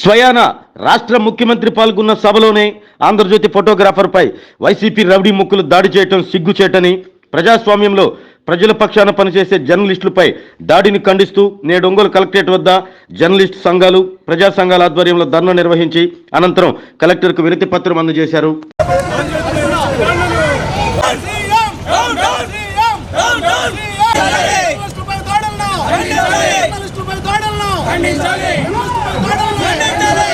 స్వయాన రాష్ట్ర ముఖ్యమంత్రి పాల్గొన్న సభలోనే ఆంధ్రజ్యోతి ఫోటోగ్రాఫర్పై వైసీపీ రౌడీ ముక్కులు దాడి చేయటం సిగ్గుచేటని ప్రజాస్వామ్యంలో ప్రజల పక్షాన పనిచేసే జర్నలిస్టులపై దాడిని ఖండిస్తూ నేడు ఒంగోలు కలెక్టరేట్ వద్ద జర్నలిస్ట్ సంఘాలు ప్రజా సంఘాల ఆధ్వర్యంలో ధర్నా నిర్వహించి అనంతరం కలెక్టర్కు వినతి పత్రం అందజేశారు CM down down CM down down జర్నలిస్టుపై దాడులను జర్నలిస్టుపై దాడులను ఖండించాలి జర్నలిస్టుపై దాడులను ఖండించాలి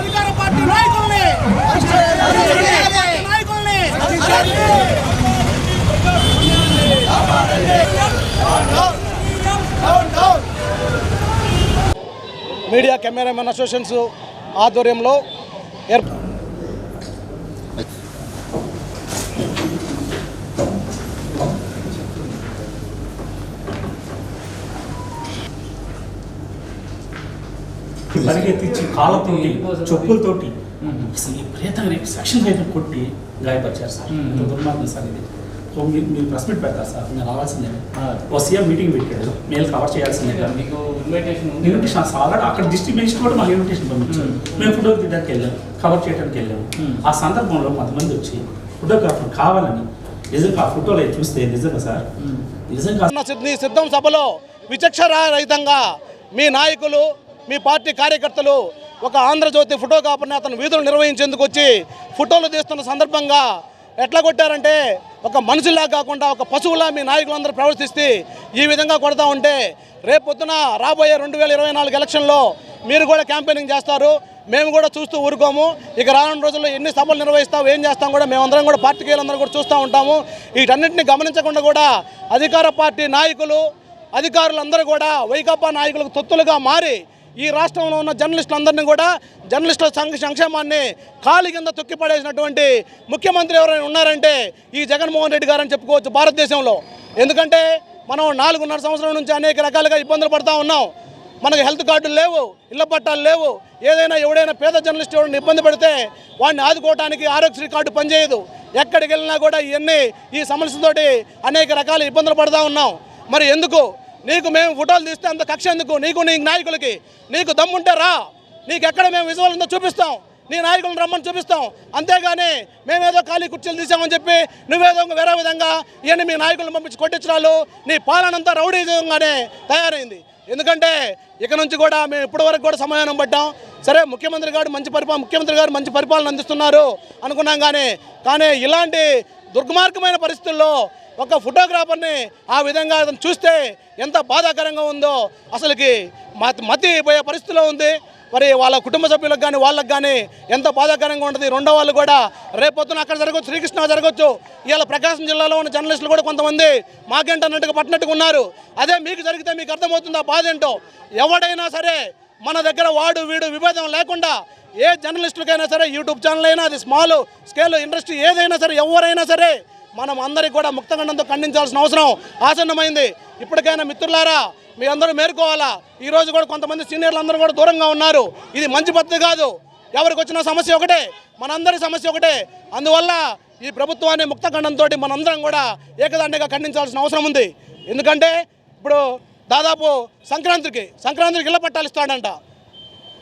అధికార పార్టీ నాయకుల్ని అధికార పార్టీ నాయకుల్ని మీడియా కెమెరామెన్ అసోసియేషన్స్ ఆధ్వర్యంలో ఏర్ప పరిగెత్తించి కాళ్ళతోటి చెప్పులతోటి. అసలు ఈ రేపు సెక్షన్ అయితే కొట్టి గాయపరిచారు సార్. దుర్మార్గం సార్ ఇది. ఓ మీరు మీరు ప్రెస్ మీట్ పెడతారు సార్? నేను రావాల్సిందే. ఓ సీఎం మీటింగ్ పెట్టాడు. మెయిల్ కవర్ చేయాల్సిందే మీకు ఇన్విటేషన్ ఉంది ఇన్విటేషన్ ఆల్రెడీ అక్కడ డిస్ట్రిబ్యూషన్ కూడా మాకు ఇన్విటేషన్ పంపించారు. మేము ఫోటో తీయడానికి వెళ్ళాం. కవర్ చేయడానికి వెళ్ళాము ఆ సందర్భంలో కొంతమంది వచ్చి ఫోటోగ్రాఫర్ కావాలని నిజంగా ఆ ఫోటోలో చూస్తే నిజంగా సార్? నిజంగా ఉన్న సిద్ధి సిద్ధం సభలో విచక్షణ రహితంగా మీ నాయకులు మీ పార్టీ కార్యకర్తలు ఒక ఆంధ్రజ్యోతి ఫోటోగ్రాఫర్ని అతను వీధులు నిర్వహించేందుకు వచ్చి ఫోటోలు తీస్తున్న సందర్భంగా ఎట్లా కొట్టారంటే ఒక మనుషుల్లా కాకుండా ఒక పశువులా మీ నాయకులందరూ ప్రవర్తిస్తే ఈ విధంగా కొడతా ఉంటే రేపొద్దున రాబోయే రెండు వేల ఇరవై నాలుగు ఎలక్షన్లో మీరు కూడా క్యాంపెయినింగ్ చేస్తారు. మేము కూడా చూస్తూ ఊరుకోము. ఇక రానున్న రోజుల్లో ఎన్ని సభలు నిర్వహిస్తాం ఏం చేస్తాం కూడా మేమందరం కూడా పార్టీకేయులందరూ కూడా చూస్తూ ఉంటాము. వీటన్నింటినీ గమనించకుండా కూడా అధికార పార్టీ నాయకులు అధికారులందరూ కూడా వైకాపా నాయకులకు తొత్తులుగా మారి ఈ రాష్ట్రంలో ఉన్న జర్నలిస్టులందరినీ కూడా జర్నలిస్టుల సంక్ష సంక్షేమాన్ని కాలి కింద తొక్కిపడేసినటువంటి ముఖ్యమంత్రి ఎవరైనా ఉన్నారంటే ఈ జగన్మోహన్ రెడ్డి గారని చెప్పుకోవచ్చు భారతదేశంలో. ఎందుకంటే మనం నాలుగున్నర సంవత్సరం నుంచి అనేక రకాలుగా ఇబ్బందులు పడతా ఉన్నాం. మనకు హెల్త్ కార్డులు లేవు ఇళ్ళ పట్టాలు లేవు. ఏదైనా ఎవడైనా పేద జర్నలిస్ట్ ఎవరైనా ఇబ్బంది పడితే వాడిని ఆదుకోవడానికి ఆరోగ్యశ్రీ కార్డు పనిచేయదు. ఎక్కడికి వెళ్ళినా కూడా ఇవన్నీ ఈ సమస్యతోటి అనేక రకాల ఇబ్బందులు పడతా ఉన్నాం. మరి ఎందుకు? నీకు మేము ఫోటోలు తీస్తే అంత కక్ష ఎందుకు? నీకు నీ నాయకులకి. నీకు దమ్ముంటే రా. నీకు ఎక్కడ మేము విజువల్ ఉందో చూపిస్తాం. నీ నాయకులను రమ్మని చూపిస్తాం. అంతేగాని మేమేదో ఖాళీ కుర్చీలు తీసామని చెప్పి నువ్వేదో వేరే విధంగా ఇవన్నీ మీ నాయకులను పంపించి కొట్టించడాలు నీ పాలనంతా రౌడీజంగానే తయారైంది. ఎందుకంటే ఇక నుంచి కూడా మేము ఇప్పటి వరకు కూడా సమాధానం పడ్డాం. సరే ముఖ్యమంత్రి గారు మంచి పరిపాలన ముఖ్యమంత్రి గారు మంచి పరిపాలన అందిస్తున్నారు అనుకున్నాం కానీ కానీ ఇలాంటి దుర్మార్గమైన పరిస్థితుల్లో ఒక ఫోటోగ్రాఫర్ని ఆ విధంగా అతను చూస్తే ఎంత బాధాకరంగా ఉందో అసలుకి మతి మతి పోయే పరిస్థితిలో ఉంది. మరి వాళ్ళ కుటుంబ సభ్యులకు కానీ వాళ్ళకి కానీ ఎంత బాధాకరంగా ఉంటుంది? రెండో వాళ్ళు కూడా రేపొద్దున అక్కడ జరగవచ్చు శ్రీకృష్ణ జరగవచ్చు ఇవాళ ప్రకాశం జిల్లాలో ఉన్న జర్నలిస్టులు కూడా కొంతమంది మాకేంటన్నట్టుగా పట్టినట్టుగా ఉన్నారు. అదే మీకు జరిగితే మీకు అర్థమవుతుంది ఆ బాధ ఏంటో. ఎవడైనా సరే మన దగ్గర వాడు వీడు విభేదం లేకుండా ఏ జర్నలిస్టులకైనా సరే యూట్యూబ్ ఛానల్ అయినా అది స్మాల్ స్కేల్ ఇండస్ట్రీ ఏదైనా సరే ఎవరైనా సరే మనం అందరికీ కూడా ముక్తఖండంతో ఖండించాల్సిన అవసరం ఆసన్నమైంది. ఇప్పటికైనా మిత్రులారా మీ అందరూ మేరుకోవాలా ఈరోజు కూడా కొంతమంది సీనియర్లు అందరూ కూడా దూరంగా ఉన్నారు. ఇది మంచి పద్ధతి కాదు. ఎవరికి వచ్చిన సమస్య ఒకటే మనందరి సమస్య ఒకటే. అందువల్ల ఈ ప్రభుత్వాన్ని ముక్తఖండంతో మనందరం కూడా ఏకదండగా ఖండించాల్సిన అవసరం ఉంది. ఎందుకంటే ఇప్పుడు దాదాపు సంక్రాంతికి సంక్రాంతికి ఇళ్ళ పట్టాలు ఇస్తాడంట.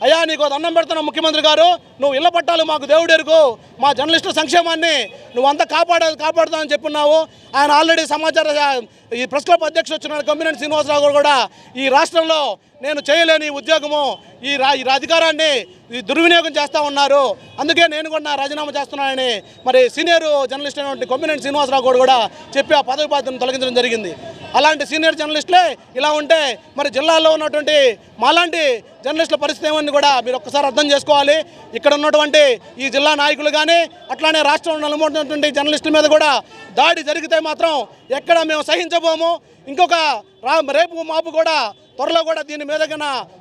అయ్యా నీకు దండం పెడుతున్న ముఖ్యమంత్రి గారు నువ్వు ఇళ్ళ పట్టాలు మాకు దేవుడు మా జర్నలిస్టుల సంక్షేమాన్ని నువ్వు అంతా కాపాడ కాపాడుతానని చెప్పున్నావు. ఆయన ఆల్రెడీ సమాచార ఈ ప్రెస్ క్లబ్ అధ్యక్షుడు వచ్చిన కొమ్మినేని శ్రీనివాసరావు గారు కూడా ఈ రాష్ట్రంలో నేను చేయలేని ఉద్యోగము ఈ రా ఈ అధికారాన్ని ఈ దుర్వినియోగం చేస్తూ ఉన్నారు. అందుకే నేను కూడా నా రాజీనామా చేస్తున్నానని మరి సీనియర్ జర్నలిస్ట్ అయినటువంటి కొమ్మినేని శ్రీనివాసరావు గారు కూడా చెప్పి ఆ పదవి బాధ్యతను తొలగించడం జరిగింది. అలాంటి సీనియర్ జర్నలిస్టులే ఇలా ఉంటే మరి జిల్లాలో ఉన్నటువంటి మాలాంటి జర్నలిస్టుల పరిస్థితి ఏమని కూడా మీరు ఒక్కసారి అర్థం చేసుకోవాలి. ఇక్కడ ఉన్నటువంటి ఈ జిల్లా నాయకులు కానీ అట్లానే రాష్ట్రంలో నలుమూడుతున్నటువంటి జర్నలిస్టుల మీద కూడా దాడి జరిగితే మాత్రం ఎక్కడ మేము సహించబోము. ఇంకొక రా రేపు మాపు కూడా త్వరలో కూడా దీని మీద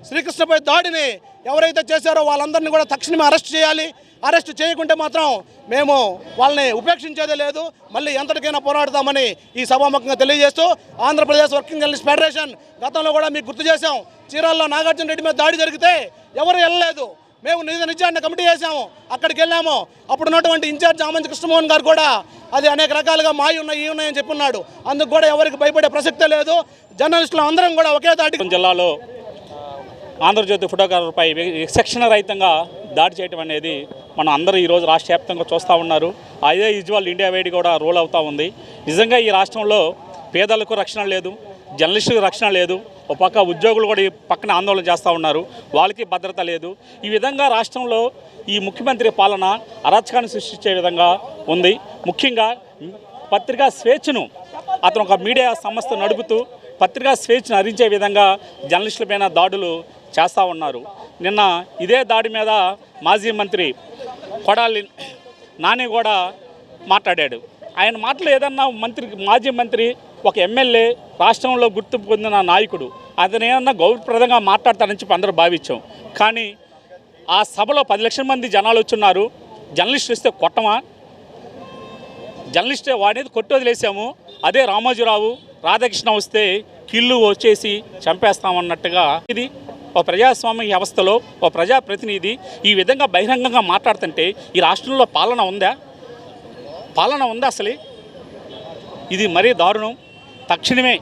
శ్రీకృష్ణపై దాడిని ఎవరైతే చేశారో వాళ్ళందరినీ కూడా తక్షణమే అరెస్ట్ చేయాలి. అరెస్ట్ చేయకుంటే మాత్రం మేము వాళ్ళని ఉపేక్షించేదే లేదు. మళ్ళీ ఎంతటికైనా పోరాడతామని ఈ సభాముఖంగా తెలియజేస్తూ ఆంధ్రప్రదేశ్ వర్కింగ్ జర్నలిస్ట్ ఫెడరేషన్ గతంలో కూడా మీకు గుర్తు చేశాం. చీరాల్లో నాగార్జున రెడ్డి మీద దాడి జరిగితే ఎవరు వెళ్ళలేదు. మేము నిజ నిజాన్ని కమిటీ చేశాము అక్కడికి వెళ్ళాము. అప్పుడు ఉన్నటువంటి ఇన్ఛార్జ్ ఆమంచి కృష్ణమోహన్ గారు కూడా అది అనేక రకాలుగా మాయి ఉన్నాయి ఈ ఉన్నాయని చెప్పున్నాడు. అందుకు కూడా ఎవరికి భయపడే ప్రసక్తే లేదు. జర్నలిస్టులు అందరం కూడా ఒకే దాటి జిల్లాలో ఆంధ్రజ్యోతి ఫోటోగ్రాఫర్పై విచక్షణ రహితంగా దాడి చేయటం అనేది మనం అందరూ ఈరోజు రాష్ట్ర వ్యాప్తంగా చూస్తూ ఉన్నారు. అదే యూజువల్ ఇండియా వైడ్ కూడా రోల్ అవుతూ ఉంది. నిజంగా ఈ రాష్ట్రంలో పేదలకు రక్షణ లేదు జర్నలిస్టులకు రక్షణ లేదు. ఒక పక్క ఉద్యోగులు కూడా ఈ పక్కన ఆందోళన చేస్తూ ఉన్నారు. వాళ్ళకి భద్రత లేదు. ఈ విధంగా రాష్ట్రంలో ఈ ముఖ్యమంత్రి పాలన అరాచకాన్ని సృష్టించే విధంగా ఉంది. ముఖ్యంగా పత్రికా స్వేచ్ఛను అతను ఒక మీడియా సంస్థ నడుపుతూ పత్రికా స్వేచ్ఛను హరించే విధంగా జర్నలిస్టులపైన దాడులు చేస్తూ ఉన్నారు. నిన్న ఇదే దాడి మీద మాజీ మంత్రి కొడాలి నాని కూడా మాట్లాడాడు. ఆయన మాటలు ఏదన్నా మంత్రి మాజీ మంత్రి ఒక ఎమ్మెల్యే రాష్ట్రంలో గుర్తింపు పొందిన నాయకుడు. అతను ఏమన్నా గౌరవప్రదంగా మాట్లాడతారని చెప్పి అందరూ భావించాం. కానీ ఆ సభలో పది లక్షల మంది జనాలు వచ్చున్నారు. జర్నలిస్టులు వస్తే కొట్టమా? జర్నలిస్ట్ వాడేది కొట్టి వదిలేసాము. అదే రామోజీరావు రాధాకృష్ణ వస్తే కిల్లు వచ్చేసి చంపేస్తామన్నట్టుగా ఇది ఒక ప్రజాస్వామ్య వ్యవస్థలో ఒక ప్రజాప్రతినిధి ఈ విధంగా బహిరంగంగా మాట్లాడుతుంటే ఈ రాష్ట్రంలో పాలన ఉందా? పాలన ఉందా అసలే? ఇది మరీ దారుణం. తక్షణమే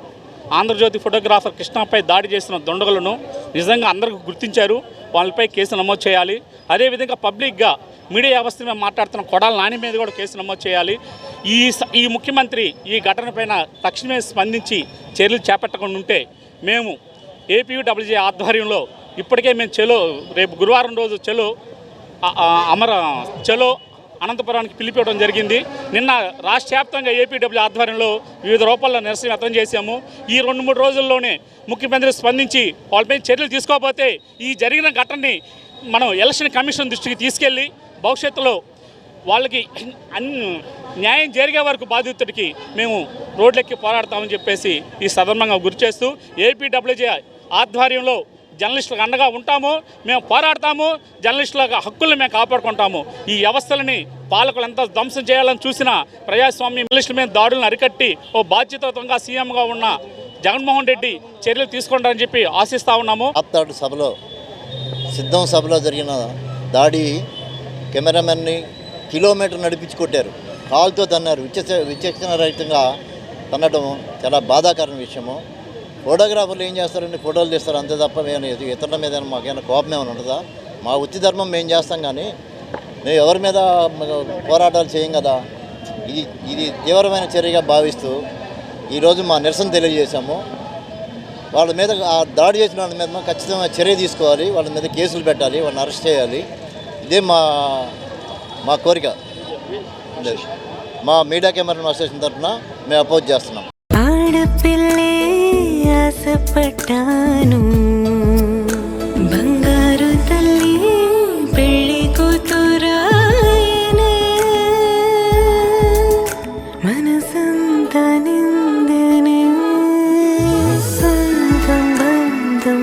ఆంధ్రజ్యోతి ఫోటోగ్రాఫర్ కృష్ణపై దాడి చేసిన దొండగలను నిజంగా అందరికీ గుర్తించారు. వాళ్ళపై కేసు నమోదు చేయాలి. అదేవిధంగా పబ్లిక్గా మీడియా వ్యవస్థ మీద మాట్లాడుతున్న కొడాల నాని మీద కూడా కేసు నమోదు చేయాలి. ఈ స- ఈ ముఖ్యమంత్రి ఈ ఘటనపైన తక్షణమే స్పందించి చర్యలు చేపట్టకుండా ఉంటే మేము ఏపీడబ్ల్యూజే ఆధ్వర్యంలో ఇప్పటికే మేము చెలో రేపు గురువారం రోజు చెలో అమర చెలో అనంతపురానికి పిలిపివ్వడం జరిగింది. నిన్న రాష్ట్ర వ్యాప్తంగా ఏపీడబ్ల్యూ ఆధ్వర్యంలో వివిధ రూపాల్లో నిరసన వ్యక్తం చేశాము. ఈ రెండు మూడు రోజుల్లోనే ముఖ్యమంత్రి స్పందించి వాళ్ళపై చర్యలు తీసుకోకపోతే ఈ జరిగిన ఘటనని మనం ఎలక్షన్ కమిషన్ దృష్టికి తీసుకెళ్ళి భవిష్యత్తులో వాళ్ళకి న్యాయం జరిగే వరకు బాధితుడికి మేము రోడ్లెక్కి పోరాడతామని చెప్పేసి ఈ సందర్భంగా గురి చేస్తూ ఏపీడబ్ల్యూజే ఆధ్వర్యంలో జర్నలిస్టులకు అండగా ఉంటాము మేము పోరాడతాము జర్నలిస్టుల హక్కులను మేము కాపాడుకుంటాము. ఈ వ్యవస్థలని పాలకులు ఎంత ధ్వంసం చేయాలని చూసినా ప్రజాస్వామ్య జర్నలిస్టుల మీద దాడులను అరికట్టి ఓ బాధ్యతత్వంగా సీఎంగా ఉన్న జగన్మోహన్ రెడ్డి చర్యలు తీసుకుంటారని చెప్పి ఆశిస్తా ఉన్నాము. ఆప్తాడు సభలో సిద్ధం సభలో జరిగిన దాడి కెమెరామెన్ని కిలోమీటర్ నడిపించి కొట్టారు. కాలుతో తన్నారు. విచక్ష విచక్షణ రహితంగా తన్నడం చాలా బాధాకరమైన విషయము. ఫోటోగ్రాఫర్లు ఏం చేస్తారంటే ఫోటోలు తీస్తారు. అంతే తప్ప మేము ఇతరుల మీద మాకేమైనా కోపం ఏమైనా ఉంటుందా? మా వృత్తి ధర్మం మేము చేస్తాం కానీ మేము ఎవరి మీద పోరాటాలు చేయం కదా? ఇది ఇది తీవ్రమైన చర్యగా భావిస్తూ ఈరోజు మా నిరసన తెలియజేశాము. వాళ్ళ మీద ఆ దాడి చేసిన వాళ్ళ మీద ఖచ్చితంగా చర్య తీసుకోవాలి. వాళ్ళ మీద కేసులు పెట్టాలి. వాళ్ళని అరెస్ట్ చేయాలి. ఇదే మా మా కోరిక. మా మీడియా కెమెరా అసోసియేషన్ తరఫున మేము అపోజ్ చేస్తున్నాం. పట్టాను బంగారు తల్లి పెళ్ళి కూతురాయనే మనసంత నిందనే. సొంతం బంధం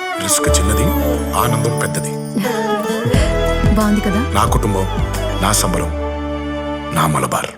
రిస్క్ చిన్నది ఆనందం పెద్దది. బాగుంది కదా? నా కుటుంబం నా సంబరం నా మలబార్.